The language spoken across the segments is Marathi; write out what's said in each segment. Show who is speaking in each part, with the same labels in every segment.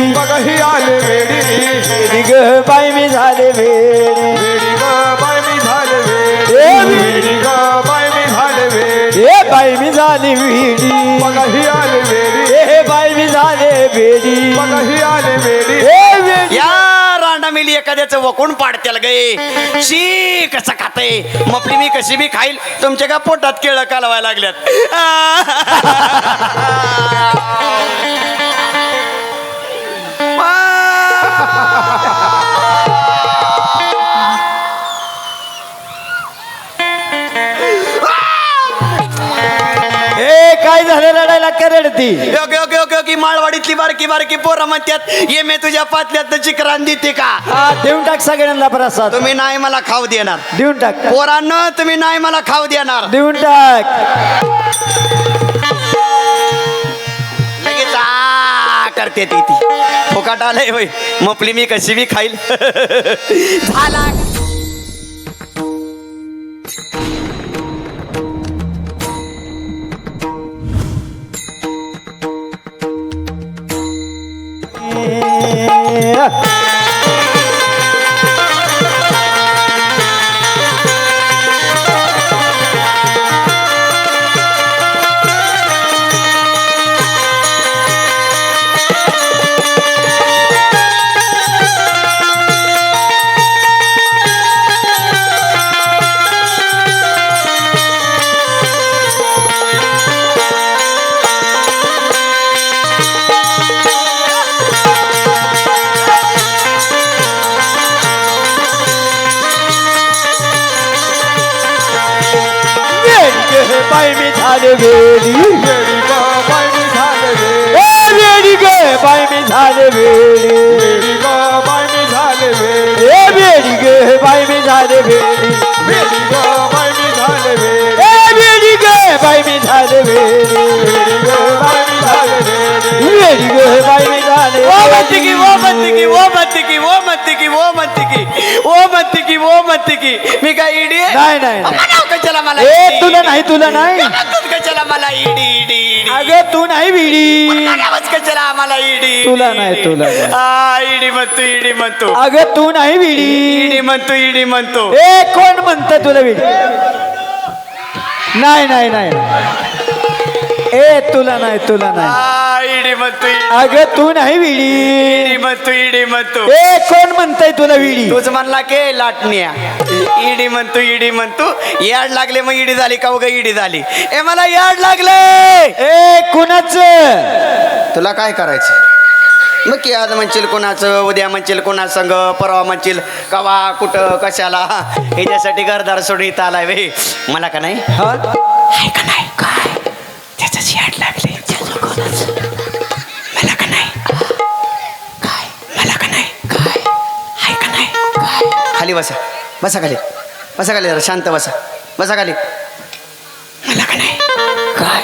Speaker 1: बघा ही आले वेडी.
Speaker 2: ग बाई मी झाले वेडी.
Speaker 1: ग बाय मी झाले
Speaker 2: ए
Speaker 1: वेडी ग बाय मी झाले वेडी.
Speaker 2: ए बाई मी झाली वेडी.
Speaker 1: बघा ही आले वेडी.
Speaker 2: ए बाई मी झाले वेडी.
Speaker 1: बघा ही आले वेडी.
Speaker 2: ए वेडी.
Speaker 3: या रांडा मिली एखाद्याचं वकून पाडत्याल गे शी कसं खाते मपली मी कशी बी खाईल? तुमच्या का पोटात केळं कालवायला लागल्यात?
Speaker 2: झालं रडायला का रडती
Speaker 3: ओके ओके ओके ओके माळवाडीतली बारकी बारकी पोरं म्हणतात ये मी तुझ्या पातल्यात चिकरान देते का?
Speaker 2: हा देऊन टाक सगळ्यांना प्रसाद.
Speaker 3: तुम्ही नाही मला खाऊ देणार.
Speaker 2: देऊन टाक.
Speaker 3: पोरांना तुम्ही नाही मला खाऊ देणार.
Speaker 2: देऊन टाक.
Speaker 3: लगेच आ करते ती ती. फुकाट आलंय होय. मपली मी कशी बी खाईल. झाला
Speaker 2: मी झाले वेडी
Speaker 1: वेडी ग बाय मी झाले वेडी
Speaker 2: ए वेडी
Speaker 3: की ओ म्हणते की। मी काय आहे?
Speaker 2: नाही नाही
Speaker 3: कशाला मला
Speaker 2: ए? तुला नाही तुला नाही.
Speaker 3: कशाला मला इडी इडी इडी.
Speaker 2: अगं तू नाही विडी.
Speaker 3: कशाला आम्हाला इडी
Speaker 2: तुला नाही, तुला नाही.
Speaker 3: आ इडी म्हणतो इडी म्हणतो.
Speaker 2: अगं तू नाही विडी.
Speaker 3: इडी म्हणतो इडी म्हणतो.
Speaker 2: ए कोण म्हणत तुला विडी? नाही नाही नाही. ए तुला नाही तुला नाही.
Speaker 3: इडी म्हणतो इडी
Speaker 2: अगं तू नाही विडी.
Speaker 3: इडी म्हणतो इडी म्हणतो
Speaker 2: ए कोण म्हणतय तुला विडी?
Speaker 3: तूच म्हणला के लाटण्या. इडी म्हणतो इडी म्हणतो याड लागले मग इडी झाली का उगा इडी झाली? ए मला याड लागले!
Speaker 2: ए कुणाच?
Speaker 3: तुला काय करायचं? मग की आज म्हणशील कोणाचं उद्या म्हणशील कोणा संग परवा म्हणशील कवा कुठं कशाला? ह्याच्यासाठी घरदार सोडून इथं आलाय वे मला का नाही? बसा. बसा खाली. बसा खाली जरा. शांत बसा. बसा खाली. मला का नाही? काय?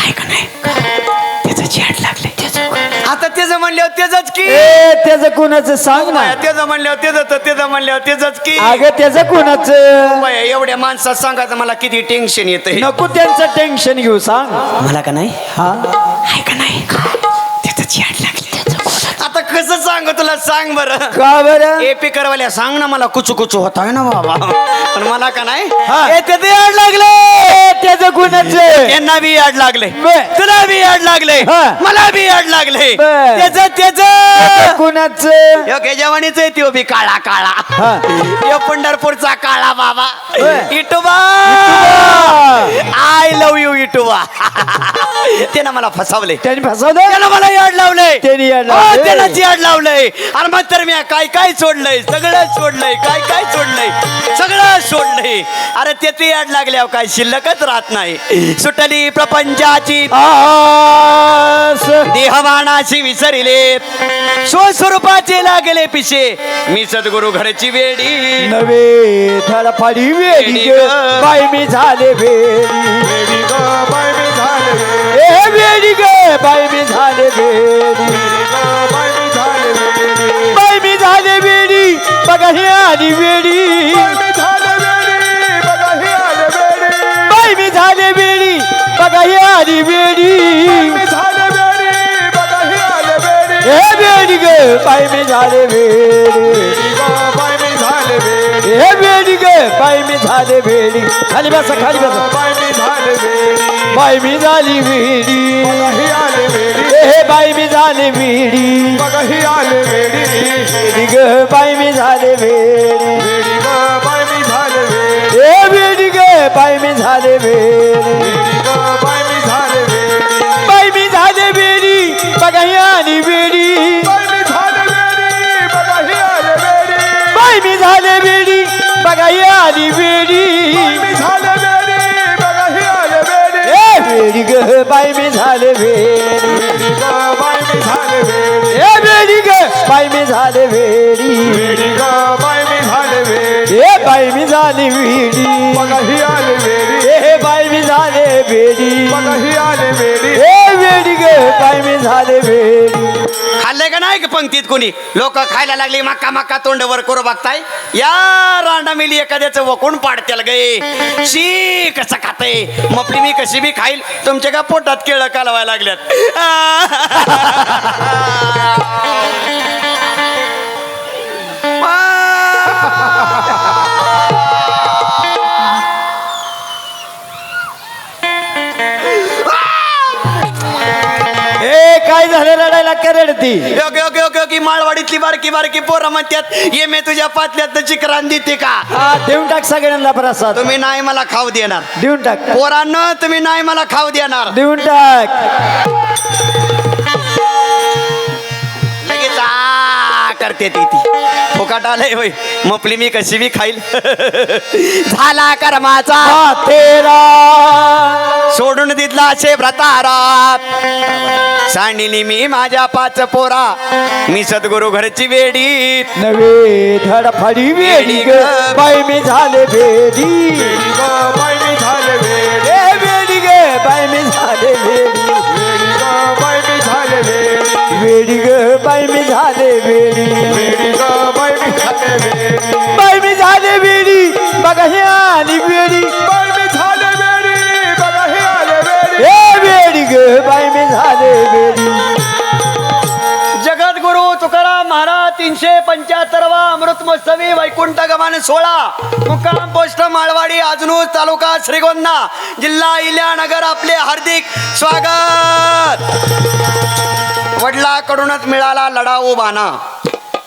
Speaker 3: आहे का नाही? त्याचं याड लागले. आता त्याचं म्हणल्यावर त्याच की.
Speaker 2: ए त्याच कुणाचं सांग ना.
Speaker 3: त्याचं म्हणल्यावर त्याच त्याचं म्हणल्यावर त्याच की.
Speaker 2: अगं त्याचं कुणाचं?
Speaker 3: बाया, एवढ्या माणसात सांगायचं मला किती टेन्शन येतंय.
Speaker 2: नको त्यांचं टेन्शन घेऊ सांग.
Speaker 3: मला का नाही?
Speaker 2: हा.
Speaker 3: आहे का नाही? त्याच आता तुला सांग बरं?
Speaker 2: का बरं?
Speaker 3: ए पिकरवाल्या सांग ना मला कुचू कुचू होता ना बाबा. पण मला का नाही? त्याचं याड लागले.
Speaker 2: त्याचं कुणाचं?
Speaker 3: यांना बी याड लागले. तुला बी याड लागले. मला बी याड लागले. त्याच त्याच.
Speaker 2: कुणाचं?
Speaker 3: जवानीच आहे त्यो बी काळा काळा. यो पंढरपूरचा काळा बाबा. Itoba. I love you Itoba. त्यानं मला फसवले.
Speaker 2: त्यांनी फसवलं?
Speaker 3: त्यानं मला याड लावलंय
Speaker 2: त्यांनी याड
Speaker 3: हो,
Speaker 2: लावलंय.
Speaker 3: त्यानंच याड लावलंय आणि मग तर मी काय काय सोडलंय? सगळं सोडलंय काय काय सोडलंय? सगळं सोडलंय. अरे ते ते याड लागल्यावर काय शिल्लकच राहत नाही. सुटली प्रपंचाची.
Speaker 2: आस.
Speaker 3: देहमानाशी विसरिले. स्वस्वरूपाचे लागले पिशे. मी सद्गुरु घरची वेडी.
Speaker 2: नवे थडफाडी वेडी ग, बाई मी झाले वेडी
Speaker 1: गेली गे
Speaker 2: बाई मी झाले
Speaker 1: बेडी
Speaker 2: बाई मी झाले बेडी बघा ही आली वेडी. बाई मी झाले बेडी बघा ही आली वेडी.
Speaker 1: हे
Speaker 2: बेडी गे बाई मी झाले बेडी हे बेडी गे बाई मी झाले बेडी खाली बसा खाली बसा.
Speaker 1: बाई मी झाले बेडी
Speaker 2: बाई मी झाली विडी
Speaker 1: हे
Speaker 2: बाई मी झाले विडी ग बाई मी झाले
Speaker 1: वेडी बाई मी झाले
Speaker 2: हे वेडी ग बाई मी झाले
Speaker 1: वेडी
Speaker 2: बाई मी झाले बेडी बघही आली बेडी
Speaker 1: मी झाले बेडी
Speaker 2: ग बाई मी झाले
Speaker 1: ग बाय मी झाले
Speaker 2: ए बेडी ग बाई मी झाले बेडी
Speaker 1: बेडी ग बाय मी झाले बेडी
Speaker 2: ए बाई मी झाली बेडी
Speaker 1: बघ ही आले
Speaker 2: ए बाई मी झाले बेडी
Speaker 1: बघ ही आले बेडी
Speaker 2: ए बेडी ग बाई मी झाले बेडी
Speaker 3: खाल्लंय का नाही पंक्तीत कोणी? लोक खायला लागली मक्का मक्का तोंड वर करू बघताय. या रांडा मिली एखाद्याचं वकून पाडत्याल गे. शी कसं खातय? मपली मी कशी बी खाईल? तुमच्या का पोटात केळं कालवायला लागल्यात?
Speaker 2: झालं रडायला का रडती
Speaker 3: ओके ओके ओके ओके माळवाडीतली बारकी बारकी पोरं म्हणतात ये मी तुझ्या पातल्यात चिकरान देते का?
Speaker 2: हा देऊन टाक सगळ्यांना प्रसाद.
Speaker 3: तुम्ही नाही मला खाऊ देणार.
Speaker 2: देऊन टाक.
Speaker 3: पोरांना तुम्ही नाही मला खाऊ देणार.
Speaker 2: देऊन टाक.
Speaker 3: लगेच आ करते ती ती. फुकाट आलंय होय. मपली मी कशी बी खाईल. झाला कर्माचा.
Speaker 2: तेरा.
Speaker 3: सोडून दिला असे व्रतारात. सांडिली मी माझ्या पाच पोरा. मी सद्गुरु घरची वेडी.
Speaker 2: नवे धडफडी वेडी ग. बाई मी झाले
Speaker 1: ग बाय मी झाले बेडी
Speaker 2: ए बेडी ग. बाई मी झाले बेडी
Speaker 1: बेडी ग बाय मी झाले
Speaker 2: वेडी. ग बाई मी झाले बेडी बाई मी झाले बेडी बघा हे आली बेडी
Speaker 1: बाय मी झाले बेडी बघ ही आले बेडी
Speaker 2: ए बेडी ग बाई मी झाले बेडी
Speaker 3: जगद्गुरु तुकाराम महाराज तीनशे पंच्याहत्तरवा अमृत महोत्सवी वैकुंठ गमान सोळा मुक्काम पोस्ट माळवाडी आजनूर तालुका श्रीगोंदा जिल्हा इल्यानगर आपले हार्दिक स्वागत. वडिलाकडूनच मिळाला लढाऊ बाणा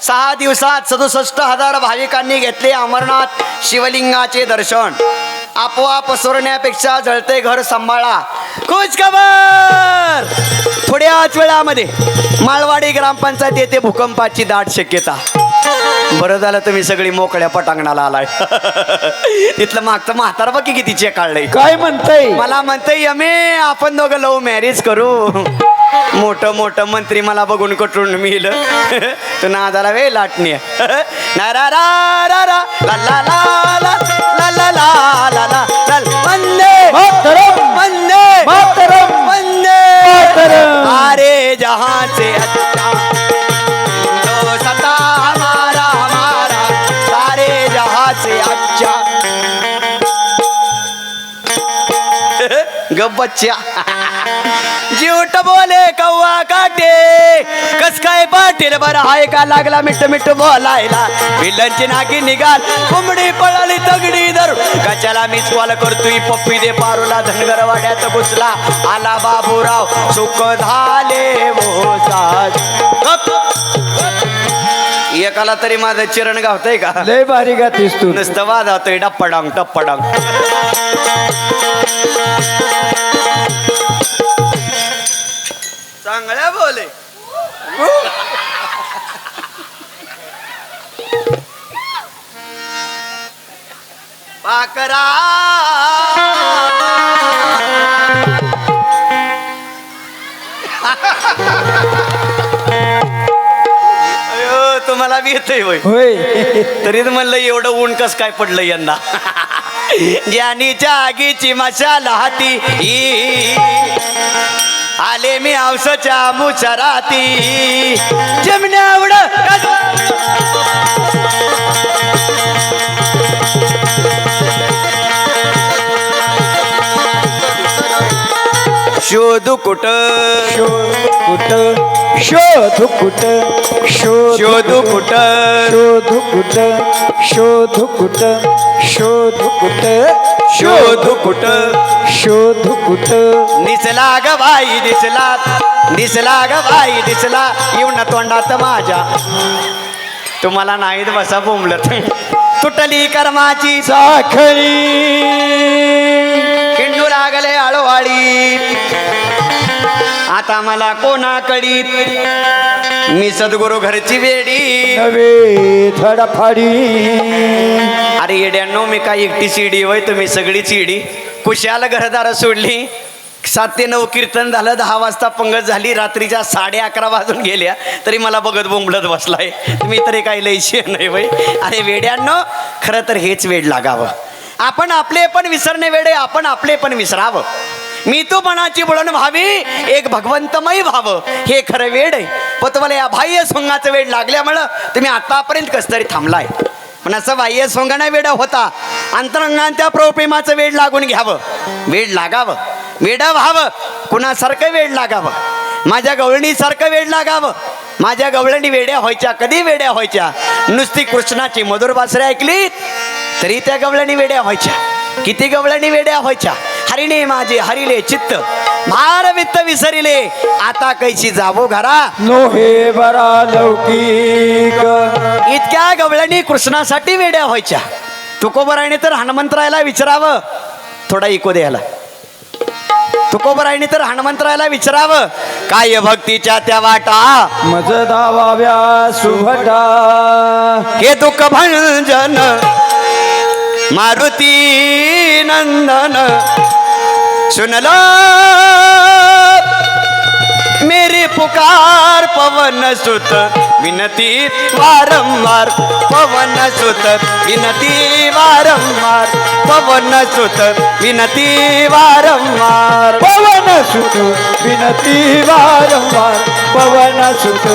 Speaker 3: सहा दिवसात सदुसष्ट हजार भाविकांनी घेतले अमरनाथ शिवलिंगाचे दर्शन. आपोआप सोडण्यापेक्षा जळते घर सांभाळा. खुश खबर! थोड्याच वेळामध्ये माळवाडी ग्रामपंचायत येथे भूकंपाची दाट शक्यता. बरं झालं तुम्ही सगळी मोकळ्या पटांगणाला आलाय. तिथलं मागचं म्हातार बघ की किती चेक काढलंय
Speaker 2: काय म्हणताय?
Speaker 3: मला म्हणतंय यमे आपण दोघं लव्ह मॅरेज करू. मोठं मोठं मंत्री मला बघून कटून मिल तू नादाला वे लाटणी. ना रा रा रा रा. ला ला ला ला. ला ला ला ला ला. ला वंदे.
Speaker 2: मातरम!
Speaker 3: वंदे.
Speaker 2: मातरम!
Speaker 3: वंदे.
Speaker 2: मातरम!
Speaker 3: अरे जहां से अच्छा गब्बच्या जीवट बोले कव्वा काटे. कस काय पाटील बरं हाय का लागला मिठ मिठ बोलायला. विलनची नागी निघाल कोंबडी पळाली तगडी धर कशाला मी कॉल करतोय पप्पी दे पारूला धनगर वाड्यात घुसला. आला बाबूराव सुख झाले हो वो एकाला तरी माझं चिरण गावतंय का?
Speaker 2: लय भारी गातीस तू.
Speaker 3: नुसतं वाजवतोय डप्पडांग टप्पडांग चांगल्या बोले. पाकरा. तुम्हाला बी येतोय होय.
Speaker 2: होय.
Speaker 3: तरीच म्हणलं एवढं ऊन कस काय पडलं यंदा ज्ञानीच्या आगीची मशाल हाती. आले मी औसाच्या मुचराती जमण्यावड शोधू कुठ?
Speaker 2: शोध कुठ? शोध कुठ? शोध
Speaker 3: कुठ?
Speaker 2: शोध कुठ? शोध कुठ? शोध कुठ?
Speaker 3: शोधू कुठ?
Speaker 2: शोध कुठ
Speaker 3: दिसला ग बाई दिसला. दिसला ग बाई दिसला. येऊन तोंडात माझ्या. तुम्हाला नाहीत बसा बोंबलत. तुटली कर्माची
Speaker 2: साखळी.
Speaker 3: लागले आळोवाळी आता मला कोणाकडीत मी सद्गुरु घरची वेडी.
Speaker 2: नवे थडफाडी.
Speaker 3: अरे येड्यांनो मी काय एकटी शिडी होय तुम्ही सगळी चिडी कुशाला घरदार सोडली. सात ते नऊ कीर्तन झालं दहा वाजता पंगत झाली रात्रीच्या साडे अकरा वाजून गेल्या. तरी मला बघत बोंबलत बसलाय. तुम्ही तरी काही लयशी नाही वय अरे वेड्यांनो खरं तर हेच वेड लागावं. आपण आपले पण विसरणे वेडे आपण आपले पण विसरावं. मी तू मनाची बुळण व्हावी एक भगवंतमय व्हावं हे खरं वेड आहे. पण तुम्हाला या बाह्य सोंगाचं वेड लागल्यामुळं तुम्ही आतापर्यंत कस तरी थांबलाय. पण असं बाह्य सोंगाना वेड होता अंतरंगांच्या प्रोप्रेमाचं वेळ वेड लागून घ्यावं. वेड लागावं. वेड व्हावं. कुणासारखं वेड लागावं? माझ्या गवळणीसारखं वेड लागावं? माझ्या गवळणी वेड्या व्हायच्या कधी वेड्या व्हायच्या? नुसती कृष्णाची मधुर बासरे ऐकली तरी त्या गवळणी वेड्या व्हायच्या. किती गवळणी वेड्या व्हायच्या. हरिणे माझे हरिले चित्त. भार वित्त विसरिले. आता कैशी जावो घरा.
Speaker 2: नोहे बरा लौकिक.
Speaker 3: इतक्या गवळणी कृष्णासाठी वेड्या व्हायच्या. तुकोबरायने तर हनुमंतरायला विचारावं. थोडा इको द्यायला. तुकोबरायने तर हनुमंतरायला विचारावं. काय भक्तीच्या त्या वाटा?
Speaker 2: मज दावाव्या सुभटा.
Speaker 3: हे दुःख भंजन? मारुती नंदन सुनल मेरी पुकार पवन सुत विनती वारंवार पवन सुत विनती वारंवार पवन सुत विनती वारंवार।
Speaker 2: पवन सुत विनती वारंवार। पवन सुत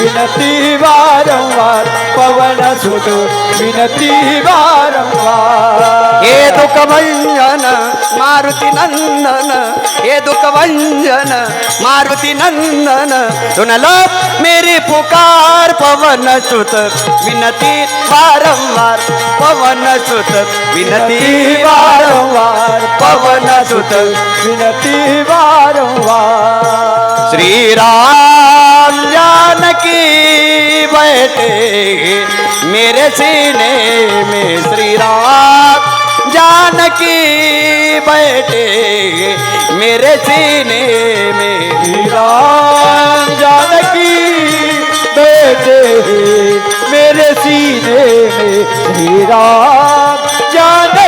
Speaker 2: विनती वारंवार। पवन सुत विनती वारंवार।
Speaker 3: हे दुख भंजन मारुति नंदन। हे दुख भंजन मारुति नंदन। सुन लो मेरी पुकार पवन सुत विनती वारंवार। पवन सुत विनती वारंवार, पवन सुत
Speaker 2: विनती वारंवार।
Speaker 3: श्रीराम जानकी बैठे, मेरे सीने में श्रीराम जानकी बैठे, मेरे सीने में
Speaker 2: श्री राम जानकी बैठे, मेरे सीने में श्री राम जानकी।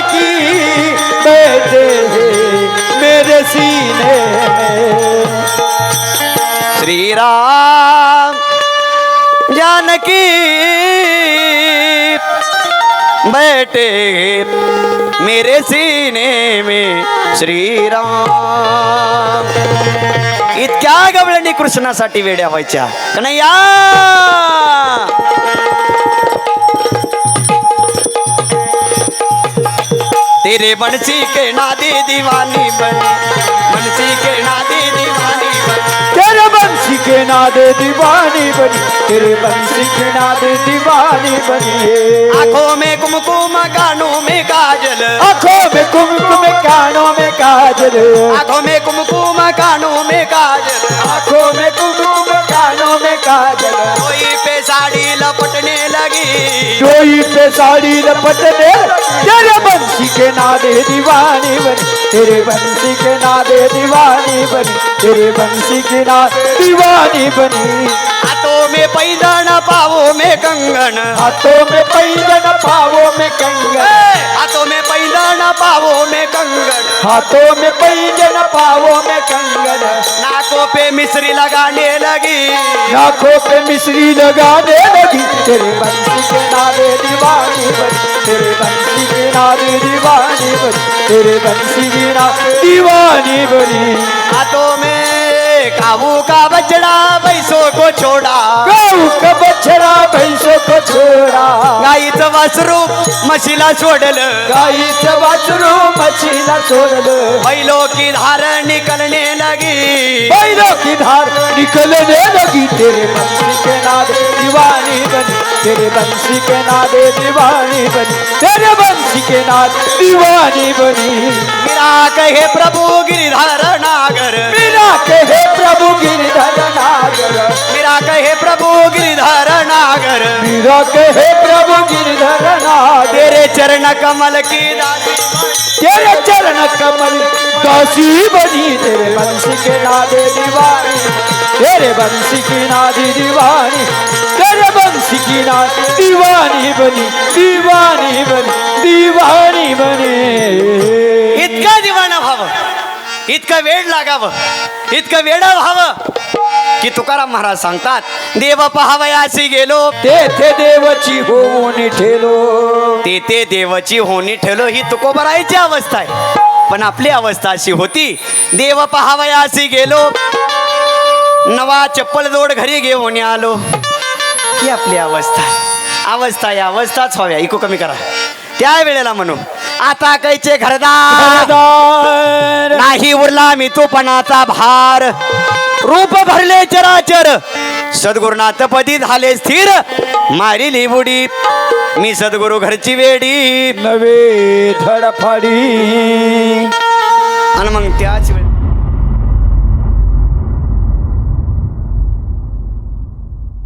Speaker 3: श्रीराम जानकी बैठे मेरे सीने में श्रीराम। इतक्या गवळणी कृष्णासाठी वेड्या व्हायच्या. कन्हैया तेरे बनसी के नादे दीवानी बने बनसी के नादे दीवानी
Speaker 2: बंसी के नादे दीवानी बनी तेरे बंसी के नादे दीवानी बनी है।
Speaker 3: आंखों में कुमकुम कानों में काजल।
Speaker 2: आंखों में कुमकुम कानों में काजल।
Speaker 3: आंखों में कुमकुम लगी।
Speaker 2: जोई पे साड़ी लपटने तेरे बंसी के नादे दीवानी बनी। तेरे बंसी के नादे दीवानी बनी तेरे बंसी के ना दीवानी बनी।
Speaker 3: हाथों में पैदा न पावो में कंगन।
Speaker 2: हाथों में पैदा न पावो में कंगन।
Speaker 3: हाथों में पैदन पावो में कंगन।
Speaker 2: हाथों में पैजन पावो में कंगन।
Speaker 3: नाकों पे मिश्री लगाने लगी।
Speaker 2: नाकों पे मिश्री लगाने लगी। तेरे बंसी के नारे दीवानी बनी। तेरे बंसी के नारे दीवानी बनी। तेरे बंसी के नारे दीवानी बनी।
Speaker 3: हाथों में काबू का बजड़ा पैसों को छोड़ा?
Speaker 2: गौ का बछड़ा भैंसों को छोड़ा?
Speaker 3: गाईचं वासरू म्हशीला सोडलं.
Speaker 2: गाईचं वासरू मच्छीला सोडलं.
Speaker 3: बैलो की धार निकलने लगी.
Speaker 2: बैलों की धार निकलने लगी. तेरे बंसी के नादे दीवानी बनी. तेरे बंसी के नादे दीवानी बनी. तेरे बंसी के नाद दीवानी बनी.
Speaker 3: गिरा कहे प्रभु गिरिधर नागर.
Speaker 2: बिना कहे प्रभु गिरधर नागर।
Speaker 3: गिरा कहे प्रभु गिरिधर नागर।
Speaker 2: बिना कहे प्रभु गिरधर नागर।
Speaker 3: तेरे चरण कमल की
Speaker 2: तेरे चरण कमल दासी बनी। तेरे बंसी के नादे दीवानी। तेरे बंसी की नादी दीवानी। तेरे बंसी की नाद दीवानी बनी। दीवानी बनी। दीवानी बनी।
Speaker 3: इतका दिवाना व्हावं इतका वेळ लागावं। इतकं वेळ व्हावं. की तुकाराम महाराज सांगतात देव पहावयासी गेलो
Speaker 2: तेथे देवची होऊन ठेलो.
Speaker 3: ते ते देवाची होणी ठेलो ही तुकोबरायची अवस्था आहे. पण आपली अवस्था अशी होती देव पहावयासी गेलो नवा चप्पल जोड घरी घेऊन आलो. ही आपली अवस्था. अवस्था या अवस्थाच हव्या इको कमी करा. त्या वेळेला म्हणू आता कैचे घरदार. नाही उरला मी तोपणाचा भार. रूप भरले चराचर. सद्गुरुनाथ पदी झाले स्थिर. मारिली बुडी. मी सद्गुरु घरची वेडी.
Speaker 2: नवे धडफाडी.
Speaker 3: आणि मग त्याच